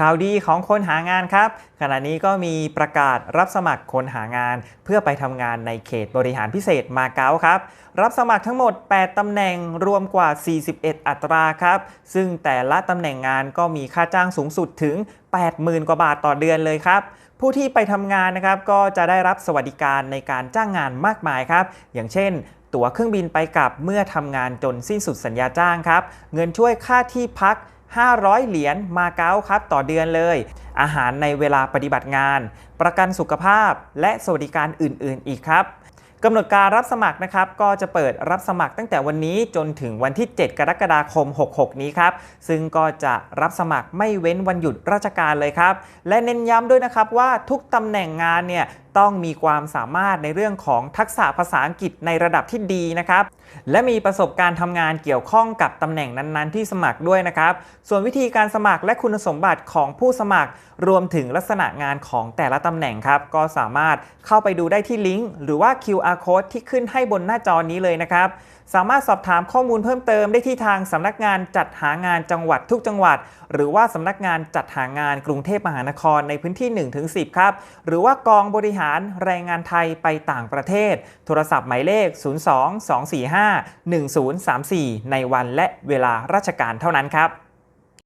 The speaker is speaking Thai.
ข่าวดีของคนหางานครับ ขณะนี้ก็มีประกาศรับสมัครคนหางาน เพื่อไปทำงานในเขตบริหารพิเศษมาเก๊าครับ รับสมัครทั้งหมด 8ตำแหน่งรวมกว่า 41 อัตราครับ ซึ่งแต่ละตำแหน่งงานก็มีค่าจ้างสูงสุดถึง 80,000 กว่าบาทต่อเดือนเลยครับผู้ที่ไปทำงานนะครับก็จะได้รับสวัสดิการในการจ้างงานมากมายครับ อย่างเช่น ตั๋วเครื่องบินไปกลับเมื่อทำงานจนสิ้นสุดสัญญาจ้างครับ เงินช่วยค่าที่พัก500 เหรียญมาเก๊าครับต่อเดือนเลย อาหารในเวลาปฏิบัติงาน ประกันสุขภาพ และสวัสดิการอื่น ๆ อีกครับกำหนดการรับสมัครนะครับก็จะเปิดรับสมัครตั้งแต่วันนี้จนถึงวันที่ 7 กรกฎาคม 66 นี้ครับ ซึ่งก็จะรับสมัครไม่เว้นวันหยุดราชการเลยครับ และเน้นย้ำด้วยนะครับว่าทุกตำแหน่งงานเนี่ย ต้องมีความสามารถในเรื่องของทักษะภาษาอังกฤษในระดับที่ดีนะครับ และมีประสบการณ์ทำงานเกี่ยวข้องกับตำแหน่งนั้นๆ ที่สมัครด้วยนะครับ ส่วนวิธีการสมัครและคุณสมบัติของผู้สมัคร รวมถึงลักษณะงานของแต่ละตำแหน่งครับ ก็สามารถเข้าไปดูได้ที่ลิงก์หรือว่า QR code ที่ขึ้นให้บนหน้าจอนี้เลยนะครับ สามารถสอบถามข้อมูลเพิ่มเติมได้ที่ทางสำนักงานจัดหางานจังหวัดทุกจังหวัด หรือว่าสำนักงานจัดหางานกรุงเทพมหานครในพื้นที่ 1-10 ครับ หรือว่ากองบริหารแรงงานไทยไปต่างประเทศ โทรศัพท์หมายเลข 02-245-1034 ในวันและเวลาราชการเท่านั้นครับ